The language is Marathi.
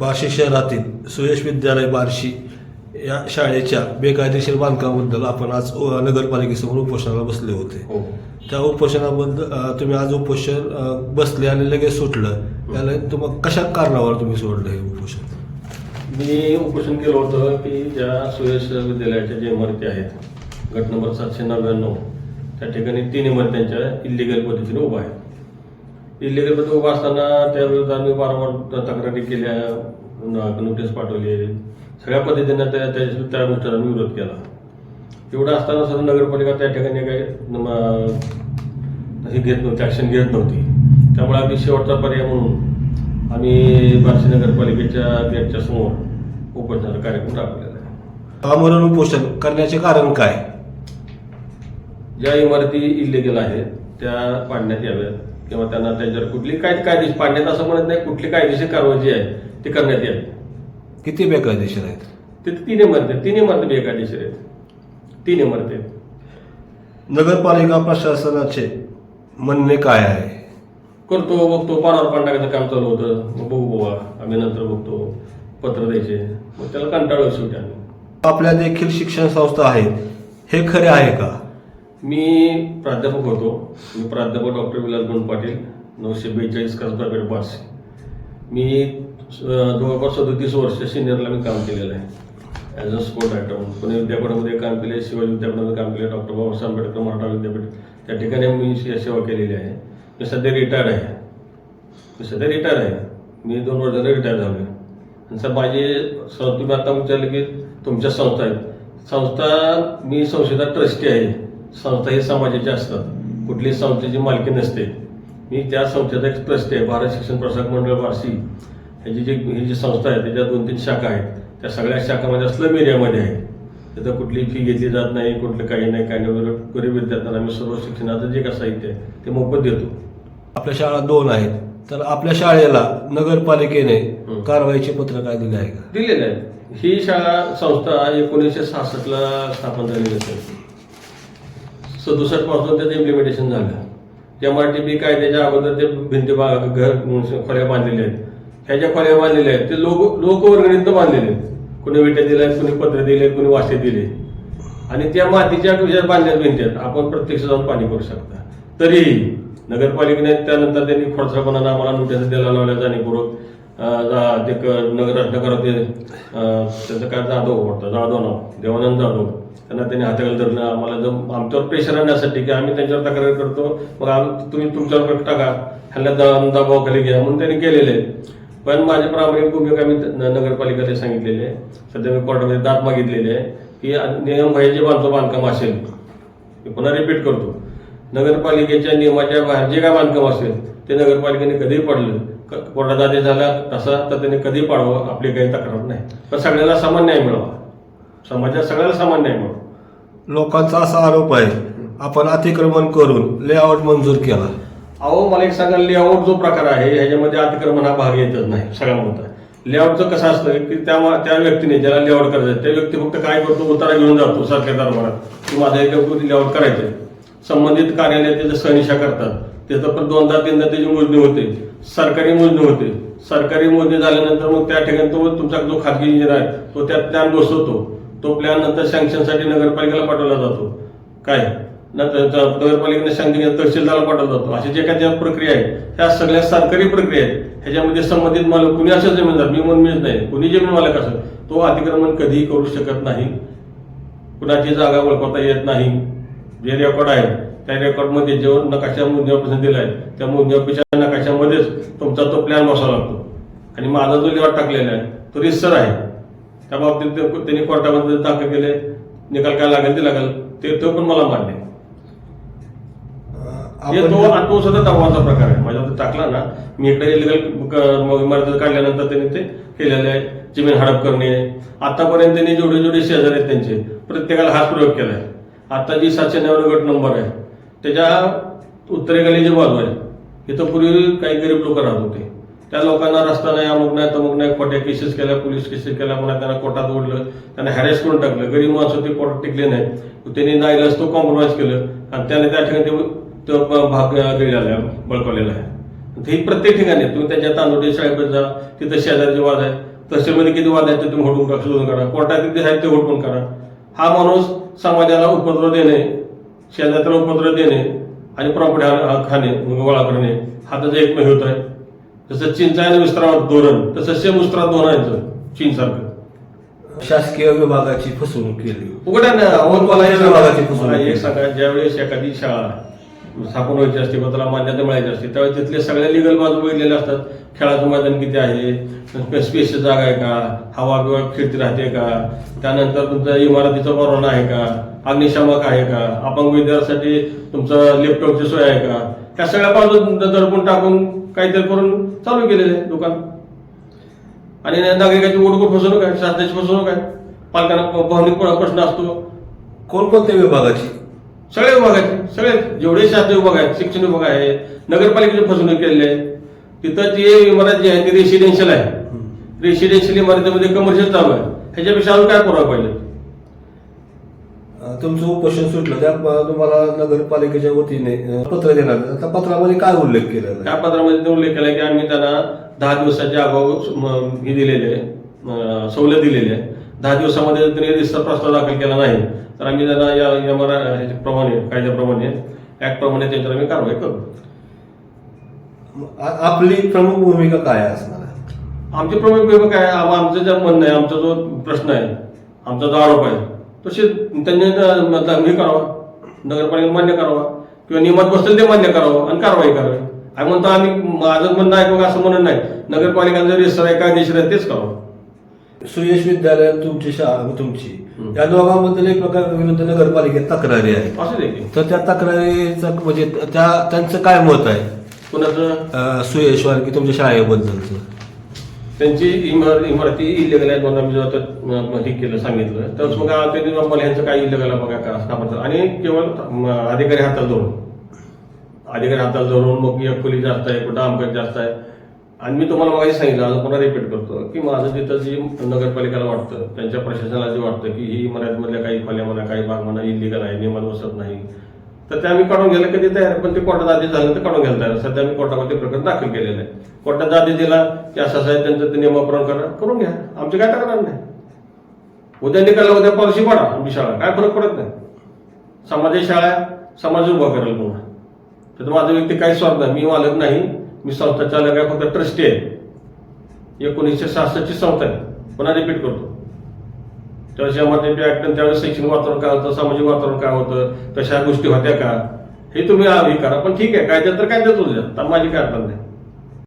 बार्शी शहरातील सुयश विद्यालय बार्शी या शाळेच्या बेकायदेशीर बांधकामाबद्दल आपण आज नगरपालिकेसमोर उपोषणाला बसले होते. हो. त्या उपोषणाबद्दल तुम्ही आज उपोषण बसले आणि लगेच सुटलं. याला तुम्हाला कशा कारणावर तुम्ही सोडलं हे उपोषण? मी उपोषण केलं होतं की ज्या सुयश विद्यालयाच्या ज्या इमारती आहेत गट नंबर सातशे नव्याण्णव त्या ठिकाणी तीन इमारत्यांच्या इलिगल पद्धतीने उभा आहेत. इलिगल पद्धती उभा असताना त्याविरुद्ध आम्ही वारंवार तक्रारी केल्या नोटीस पाठवली. सगळ्या पद्धतीनं त्या त्या आम्ही विरोध केला. एवढं असताना सुद्धा नगरपालिका त्या ठिकाणी काही हे घेत नव्हती ॲक्शन घेत नव्हती. त्यामुळे आम्ही शेवटचा पर्याय म्हणून आम्ही बार्शी नगरपालिकेच्या गेटच्या समोर उपोषणाचा कार्यक्रम राबवलेला आहे. आमरण उपोषण करण्याचे कारण काय? ज्या इमारती इलिगल आहेत त्या पाडण्यात याव्यात. किंवा त्यांना त्यांच्यावर कुठली काय कायदेशीर पाडण्यात असं म्हणत नाही कुठली कायदेशीर कारवाई जी आहे ती करण्यात यावी किती बेकायदेशीर आहेत? तिथे तीन इमारती आहेत. तीन इमारती बेकायदेशीर आहेत. तीन इमारती आहेत नगरपालिका प्रशासनाचे म्हणणे काय आहे? करतो बघतो पानावर पान टाकायचं काम चालू होतं. मग बघू बाबा आम्ही नंतर बघतो. पत्र द्यायचे. मग त्याला कंटाळलो शेवटी आम्ही आपल्या देखील शिक्षण संस्था आहेत. हे खरे आहे का? मी प्राध्यापक होतो. मी प्राध्यापक डॉक्टर विलास गुण पाटील नऊशे बेचाळीस कसबापेठ बार्शी मी जवळपास सदतीस वर्ष सिनियरला मी काम केलेलं आहे. ॲज अ स्पोर्ट ॲक्टर म्हणून. पुणे विद्यापीठामध्ये काम केले शिवाजी विद्यापीठामध्ये काम केले डॉक्टर बाबासाहेब आंबेडकर मराठा विद्यापीठ. त्या ठिकाणी मी सेवा केलेली आहे. मी सध्या रिटायर्ड आहे. मी सध्या रिटायर आहे. मी दोन वर्ष रिटायर झालो आणि सर माझी स- तुम्ही आता विचारलं की तुमच्या संस्था आहेत. संस्था मी संस्थेचा ट्रस्टी आहे. संस्था ही समाजाची असतात. कुठलीही संस्थेची मालकी नसते. मी त्या संस्थेचा एक ट्रस्टी आहे भारत शिक्षण प्रसारक मंडळ बार्शी ह्याची जी ही जी संस्था आहे त्याच्या दोन तीन शाखा आहेत. त्या सगळ्या शाखा माझ्या स्लम एरियामध्ये आहे. तिथं कुठली फी घेतली जात नाही कुठलं काही नाही काही नाही गरीब विद्यार्थ्यांना आम्ही सर्व शिक्षणाचं जे काय साहित्य आहे ते मोफत देतो. आपल्या शाळा दोन आहेत. तर आपल्या शाळेला नगरपालिकेने. कारवाईचे पत्र काय दिले आहे का? दिलेलं आहे ही शाळा संस्था एकोणीसशे सहासष्टला स्थापन झालेली होती सदुसष्टपासून त्याचं इम्प्लिमेंटेशन झालं. त्या आर टी बी कायद्याच्या अगोदर ते भिंती बा घर खोल्या बांधलेल्या आहेत. ह्या ज्या खोल्या बांधलेल्या आहेत ते लोक लोकवर्गणीत बांधलेले आहेत. कोणी विटे दिल्या आहेत कोणी पत्र दिले कोणी वासे दिले आणि त्या मातीच्या विचार बांधल्या भिंती आहेत. आपण प्रत्यक्ष जाऊन पाणी करू शकता. तरीही नगरपालिकेने त्यानंतर त्यांनी खोडसापणानं आम्हाला नोटीस द्यायला लावल्या जाणीवपूर्वक. ते नगर नगर ते त्याचं काय जाधव वाटतं? जाधव नाव. देवानंद जाधव. त्यांना त्यांनी हाताखाली धरलं आम्हाला जर आमच्यावर प्रेशर आणण्यासाठी की आम्ही त्यांच्यावर तक्रार करतो. मग आम- तुम्ही तुमच्यावर टाका. ह्यांना द- दबावाखाली घ्या म्हणून त्यांनी केलेले. आहे. पण माझी प्रामाणिक भूमिका मी न- नगरपालिकेला सांगितलेली आहे. सध्या मी कोर्टामध्ये दाद मागितलेली आहे की नियम बाह्य बांधतो बांधकाम असेल. मी पुन्हा रिपीट करतो. नगरपालिकेच्या नियमाच्या बाहेर जे काय बांधकाम असेल ते नगरपालिकेने कधीही पडलं कोर्टाचा आदेश झाला तसा तर त्याने कधी पाडवं आपली काही तक्रार नाही. पण सगळ्याला समान न्याय मिळावा. समाजात सगळ्याला समान न्याय मिळावा. लोकांचा असा आरोप आहे आपण अतिक्रमण करून लेआउट मंजूर केला. अहो मला एक सांगा लेआउट जो प्रकार आहे ह्याच्यामध्ये अतिक्रमण हा भाग येतच नाही सगळ्यात मोठा लेआउटचं कसं असतं की त्या त्या व्यक्तीने ज्याला लेआउट करायचं त्या व्यक्ती फक्त काय करतो उतारा घेऊन जातो सरकारी दरबारात. की माझं एक लेआउट करायचं संबंधित कार्यालय त्याचं सहनिशा करतात. त्याचं पण दोनदा तीनदा त्याची मोजणी होते. सरकारी मोजणी होते. सरकारी मोजणी झाल्यानंतर मग त्या ठिकाणी तो तुमचा जो खाजगी इंजिनियर आहे तो त्या प्लॅन बसवतो. तो प्लॅन नंतर सँक्शनसाठी नगरपालिकेला पाठवला जातो. काय? नंतर नगरपालिकेने सँक्शन तहसीलदारला पाठवला जातो. अशा जे काही ज्या प्रक्रिया आहेत त्या सगळ्या सरकारी प्रक्रिया आहेत. ह्याच्यामध्ये संबंधित मालक कुणी असं जमीनदार? मी म्हणून मिळत नाही. कुणी जमीन मालक असेल तो अतिक्रमण कधीही करू शकत नाही. कुणाची जागा ओळखता येत नाही. जे रेकॉर्ड आहे त्या रेकॉर्डमध्ये जो नकाशा मोजणी ऑफिसने दिला आहे त्या मोजणी ऑफिसच्या नकाशामध्येच तुमचा तो प्लॅन बसावा लागतो. आणि माझा जो लेआउट टाकलेला आहे तो रिसर आहे. त्या बाबतीत त्यांनी कोर्टामध्ये दाखल केले निकाल काय लागेल ते लागेल ते तो पण मला मान्य तो सुद्धा दबावाचा प्रकार आहे. माझ्या टाकला ना मी इकडे इलिगल इमारत काढल्यानंतर त्यांनी ते केलेलं आहे जमीन हडप करणे. आतापर्यंत त्यांनी जेवढे जेवढे शेजारी आहेत त्यांचे प्रत्येकाला हाच प्रयोग केला आहे आता जी सातशे नव्याण्णव गट नंबर आहे त्याच्या उत्तरेकडे जी बाजू आहे इथं पूर्वी काही गरीब लोक राहत होते. त्या लोकांना रस्ता नाही अमुक नाही तमुक नाही खोट्या केसेस केल्या पोलीस केसेस केल्या म्हणा त्यांना कोर्टात ओढलं त्यांना हॅरेस करून टाकलं. गरीब माणसं ते कोर्टात टिकले नाही त्यांनी नाईलाज तो कॉम्प्रोमाइज केलं आणि त्याने त्या ठिकाणी ते- तो भाग गेलेला आहे बळकवलेला आहे. ही प्रत्येक ठिकाणी तुम्ही त्याच्या तांदोडी शाळेमध्ये जा तिथं शेजारचे वाद आहे तहसीलमध्ये किती वाद आहेत ते तुम्ही होटून करा शोधून काढा. कोर्टात किती आहेत ते होटून करा हा माणूस समाजाला उपद्रव देणे शेजाऱ्याला उपद्रव देणे आणि प्रॉपर्टी खाणे गोळा करणे हा त्याचा एकमेव होत आहे. जसं चीनचं आहे ना विस्तारावर धोरण तसं सेम विस्तारात धोरण आहे चीनसारखं. शासकीय विभागाची फसवणूक केली. विभागाची फसवणूक एक. सांगा ज्यावेळेस एखादी शाळा स्थापन व्हायची असते किंवा त्याला मान्यता मिळायची असते त्यावेळेस तिथले सगळ्या लिगल बाजू बघितलेल्या असतात. खेळाचं मैदान किती आहे? स्पेस जागा आहे का? हवा बिवा फिरती राहते का? त्यानंतर तुमचा इमारतीचा परवाना आहे का? अग्निशामक आहे का? अपंग विद्यार्थ्यासाठी तुमचं लॅपटॉपची सोय आहे का? त्या सगळ्या बाजू दडपून टाकून काहीतरी करून चालू केलेले आहे दुकान. आणि नागरिकांची ओढगोड फसवणूक आहे शासनाची फसवणूक आहे पालकांना भावनिक प्रश्न असतो. कोणकोणत्या विभागाची? सगळ्या विभागाचे सगळे जेवढे शासकीय विभाग आहेत शिक्षण विभाग आहे नगरपालिकेची फसवणूक केलेली आहे. तिथं जी इमारत जी आहे ती रेसिडेन्शियल आहे. रेसिडेन्शियल इमारतीमध्ये कमर्शियल चालू आहे. ह्याच्यापेक्षा अजून काय पुरावा पाहिजे? तुमचं उपोषण सुटलं त्या तुम्हाला नगरपालिकेच्या वतीने पत्र देणार आता पत्रामध्ये काय उल्लेख केलेला त्या पत्रामध्ये ते उल्लेख केला की आम्ही त्यांना दहा दिवसाच्या म- हे दिलेले सवलत दिलेली आहे. दहा दिवसामध्ये त्यांनी रिस्टर प्रस्ताव दाखल केला नाही. तर आम्ही त्यांना या एमआर प्रमाणे कायद्याप्रमाणे ऍक्ट प्रमाणे त्यांच्यावर आम्ही कारवाई करू. आपली प्रमुख भूमिका काय असणार आहे? आमची प्रमुख भूमिका काय? आमचं जे म्हणणं आहे आमचा जो प्रश्न आहे आमचा जो आरोप आहे तो शे त्यांनी हे करावा नगरपालिकेने मान्य करावा किंवा नियमात बसतील ते मान्य करावं आणि कारवाई करावी. आम्ही म्हणतो आम्ही माझं म्हणणं आहे बघा असं म्हणणं नाही. नगरपालिका जर रिसर आहे कायदेशीर आहे तेच करावं. सुयश विद्यालय तुमची शाळा तुमची. या दोघांबद्दल एक प्रकार विरुद्ध नगरपालिकेत तक्रारी आहे असू की. तर त्या तक्रारीचं म्हणजे त्या त्यांचं काय मत आहे? कुणाचं? सुयश वारकी तुमच्या शाळेबद्दलचं. त्यांची इमार इमारती इलिगल आहे म्हणून आम्ही जेव्हा हे केलं सांगितलं. तर मग त्यांनी मला ह्यांचं काय इलिगल बघा का स्थापन आणि केवळ अधिकारी हाताला धरून. अधिकारी हाताला धरून मग एक खोली जास्त आहे कुठं अमकत जास्त आहे. आणि मी तुम्हाला मागे सांगितलं आज पुन्हा रिपीट करतो की माझं तिथं जी नगरपालिकेला वाटतं त्यांच्या प्रशासनाला जे वाटतं की ही इमारतमधल्या काही खोल्या म्हणा काही भाग म्हणा इलिगल आहे नियमात बसत नाही. तर ते आम्ही काढून घ्यायला कधी तयार पण ते कोर्टात आदेश झालं तर काढून घ्यायला तयार सध्या आम्ही कोर्टामध्ये प्रकरण दाखल केलेलं आहे. कोर्टात आदेश दिला की असं असं आहे त्यांचं ते नियमाप्रमाण करा करून घ्या. आमची काय तक्रार नाही. उद्या निकाला उद्या पॉलिसी पाडा आमची शाळा. काय फरक पडत नाही. समाजाची शाळा समाज उभा करेल पुन्हा. तर माझा व्यक्ती काही स्वार्थ नाही. मी मालक नाही. मी संस्था चालक आहे फक्त ट्रस्टी आहे. एकोणीसशे सहासष्टची संस्था आहे. पुन्हा रिपीट करतो. त्यावेळेस ते ऍक्ट त्यावेळेस शैक्षणिक वातावरण काय होतं सामाजिक वातावरण काय होतं तशा गोष्टी होत्या का? हे तुम्ही हे करा. पण ठीक आहे कायद्यात तर कायद्यात उद्या तर माझी काय अडचण नाही.